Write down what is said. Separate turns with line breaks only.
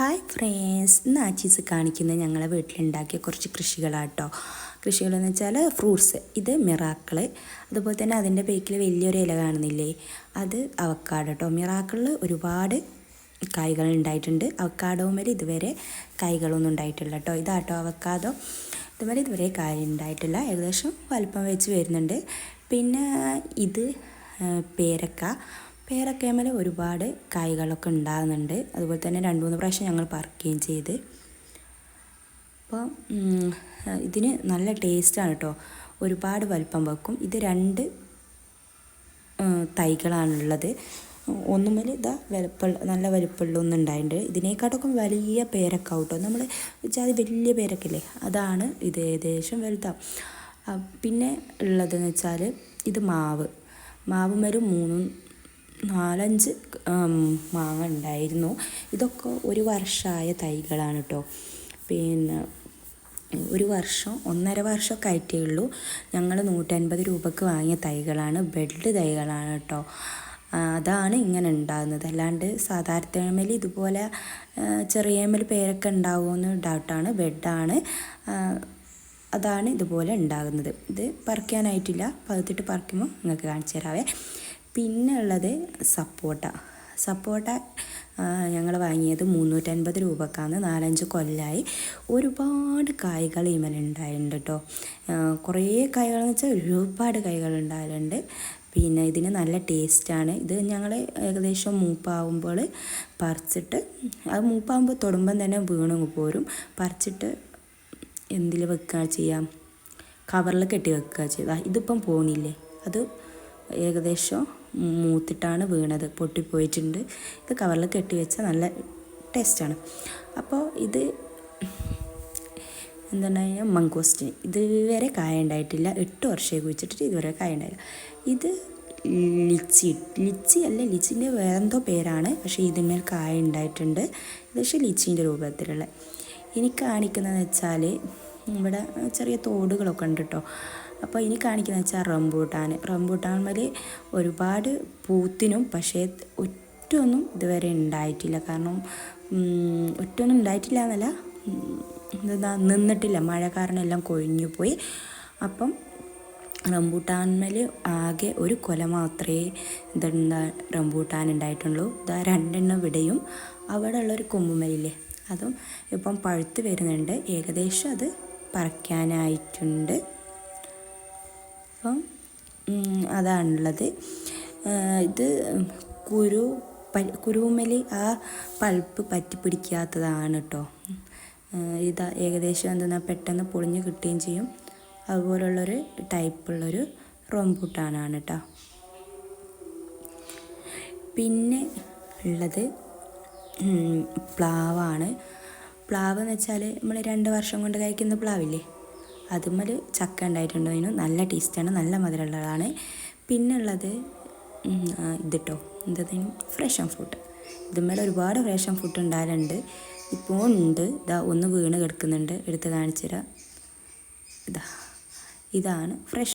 Hi friends ഇന്ന് ആച്ചീസ് കാണിക്കുന്നത് ഞങ്ങളെ വീട്ടിലുണ്ടാക്കിയ കുറച്ച് കൃഷികളാട്ടോ. കൃഷികളെന്ന് വെച്ചാൽ ഫ്രൂട്ട്സ്. ഇത് മിറാക്കിൾ. അതുപോലെ തന്നെ അതിന്റെ പേക്കിൽ വലിയൊരു ഇല കാണുന്നില്ലേ? അത് അവക്കാട് കേട്ടോ മിറാക്കിളിൽ ഒരുപാട് കായ്കൾ ഉണ്ടായിട്ടുണ്ട്. അവക്കാടോമേൽ ഇതുവരെ കായ്കളൊന്നും ഉണ്ടായിട്ടില്ല കേട്ടോ ഇതാട്ടോ അവക്കാദോ ഇതുവരെ ഇതുവരെ കായ ഉണ്ടായിട്ടില്ല. ഏകദേശം വലുപ്പം വെച്ച് വരുന്നുണ്ട്. പിന്നെ ഇത് പേരക്ക. പേരക്കേമൽ ഒരുപാട് കായ്കളൊക്കെ ഉണ്ടാകുന്നുണ്ട്. അതുപോലെ തന്നെ രണ്ട് മൂന്ന് പ്രാവശ്യം ഞങ്ങൾ പറിക്കുകയും ചെയ്ത്. അപ്പോൾ ഇതിന് നല്ല ടേസ്റ്റാണ് കേട്ടോ ഒരുപാട് വലിപ്പം വെക്കും. ഇത് രണ്ട് തൈകളാണുള്ളത്. ഒന്നുമേൽ ഇതാ വലുപ്പ നല്ല വലുപ്പമുള്ള ഒന്നുണ്ടായിട്ടുണ്ട് ഇതിനേക്കാട്ടൊക്കെ വലിയ പേരക്ക കേട്ടോ നമ്മൾ വെച്ചാൽ വലിയ പേരക്കല്ലേ അതാണ് ഇത് ഏകദേശം വലുതാവും പിന്നെ ഉള്ളതെന്ന് വെച്ചാൽ ഇത് മാവ്. മാവ് മരം മൂന്നും നാലഞ്ച് മാങ്ങ ഉണ്ടായിരുന്നു. ഇതൊക്കെ ഒരു വർഷമായ തൈകളാണ് കേട്ടോ പിന്നെ ഒരു വർഷം ഒന്നര വർഷമൊക്കെ ആയിട്ടേ ഉള്ളൂ ഞങ്ങൾ നൂറ്റൻപത് രൂപക്ക് വാങ്ങിയ തൈകളാണ് ബെഡ് തൈകളാണ് കേട്ടോ അതാണ് ഇങ്ങനെ ഉണ്ടാകുന്നത്. അല്ലാണ്ട് സാധാരണമേൽ ഇതുപോലെ ചെറിയമേൽ പേരൊക്കെ ഉണ്ടാകുമെന്ന് ഡൗട്ടാണ്. ബെഡാണ് അതാണ് ഇതുപോലെ ഉണ്ടാകുന്നത്. ഇത് പറിക്കാനായിട്ടില്ല. പകുത്തിട്ട് പറിക്കുമ്പോൾ നിങ്ങൾക്ക് കാണിച്ചു തരാവേ. പിന്നെ ഉള്ളത് സപ്പോട്ട സപ്പോട്ട ഞങ്ങൾ വാങ്ങിയത് മുന്നൂറ്റൻപത് രൂപക്കാണ്. നാലഞ്ച് കൊല്ലമായി ഒരുപാട് കായ്കൾ ഇമലുണ്ടായിട്ടുണ്ട് കേട്ടോ കുറേ കായ്കൾ എന്ന് വെച്ചാൽ ഒരുപാട് കായ്കൾ ഉണ്ടായാലുണ്ട് പിന്നെ ഇതിന് നല്ല ടേസ്റ്റാണ്. ഇത് ഞങ്ങൾ ഏകദേശം മൂപ്പാവുമ്പോൾ പറിച്ചിട്ട് അത് മൂപ്പാവുമ്പോൾ തൊടുമ്പം തന്നെ വീണു പോരും. പറിച്ചിട്ട് എന്തിൽ വെക്കുക ചെയ്യാം? കവറിൽ കെട്ടി വെക്കുക ചെയ്താൽ ഇതിപ്പം പോണില്ലേ? അത് ഏകദേശം മൂത്തിട്ടാണ് വീണത്. പൊട്ടിപ്പോയിട്ടുണ്ട്. ഇത് കവറിൽ കെട്ടി വെച്ചാൽ നല്ല ടേസ്റ്റാണ് അപ്പോൾ ഇത് എന്താണ് മങ്കോസ്റ്റിൻ ഇതുവരെ കായ ഉണ്ടായിട്ടില്ല. എട്ട് വർഷമായി കുഴിച്ചിട്ട് ഇതുവരെ കായ ഉണ്ടായില്ല. ഇത് ലിച്ചി. ലിച്ചി അല്ല ലിച്ചിന്റെ വേറെന്തോ പേരാണ്. പക്ഷേ ഇതിന്മേൽ കായ ഉണ്ടായിട്ടുണ്ട്. ഇത് പക്ഷേ ലിച്ചിന്റെ രൂപത്തിലുള്ള. എനിക്ക് കാണിക്കുന്നതെന്ന് വെച്ചാൽ ഇവിടെ ചെറിയ തോടുകളൊക്കെ ഉണ്ട് കേട്ടോ അപ്പോൾ ഇനി കാണിക്കുന്നത് വെച്ചാൽ റംബൂട്ടാൻ. റംബൂട്ടാൻമേൽ ഒരുപാട് പൂത്തിനും പക്ഷേ ഒറ്റൊന്നും ഇതുവരെ ഉണ്ടായിട്ടില്ല. കാരണം ഒറ്റൊന്നും ഉണ്ടായിട്ടില്ല എന്നല്ല എന്താ നിന്നിട്ടില്ല. മഴ കാരണം എല്ലാം കൊഴിഞ്ഞു പോയി. അപ്പം റംബൂട്ടാൻമേൽ ആകെ ഒരു കൊല മാത്രമേ ഇതെന്താ റംബൂട്ടാൻ ഉണ്ടായിട്ടുള്ളൂ. ഇതാ രണ്ടെണ്ണം വിടയും. അവിടെ ഉള്ളൊരു കൊമ്പുമലില്ലേ അതും ഇപ്പം പഴുത്ത് വരുന്നുണ്ട്. ഏകദേശം അത് പറിക്കാനായിട്ടുണ്ട്. അപ്പം അതാണുള്ളത്. ഇത് കുരു കുരുമലി ആ പൾപ്പ് പറ്റി പിടിക്കാത്തതാണ് കേട്ടോ ഇത് ഏകദേശം എന്തെന്നാ പെട്ടെന്ന് പൊളിഞ്ഞ് കിട്ടുകയും ചെയ്യും. അതുപോലുള്ളൊരു ടൈപ്പുള്ളൊരു റംബൂട്ടാനാണ് കേട്ടോ പിന്നെ ഉള്ളത് പ്ലാവാണ്. പ്ലാവ് എന്ന് വെച്ചാൽ നമ്മൾ രണ്ട് വർഷം കൊണ്ട് കഴിക്കുന്ന പ്ലാവില്ലേ? അതുമ്മൽ ചക്ക ഉണ്ടായിട്ടുണ്ട്. അതിന് നല്ല ടേസ്റ്റാണ് നല്ല മധുരമുള്ളതാണ്. പിന്നെ ഉള്ളത് ഇത് കേട്ടോ എന്തതിനും ഫ്രഷൻ ഫുഡ് ഇതുമ്മേൽ ഒരുപാട് ഫ്രഷൻ ഫുഡ് ഉണ്ടാകലുണ്ട് ഇപ്പോൾ ഉണ്ട്. ഇതാ ഒന്ന് വീണ് കിടക്കുന്നുണ്ട്. എടുത്ത് കാണിച്ചു തരാം ഇതാ ഇതാണ് ഫ്രഷ്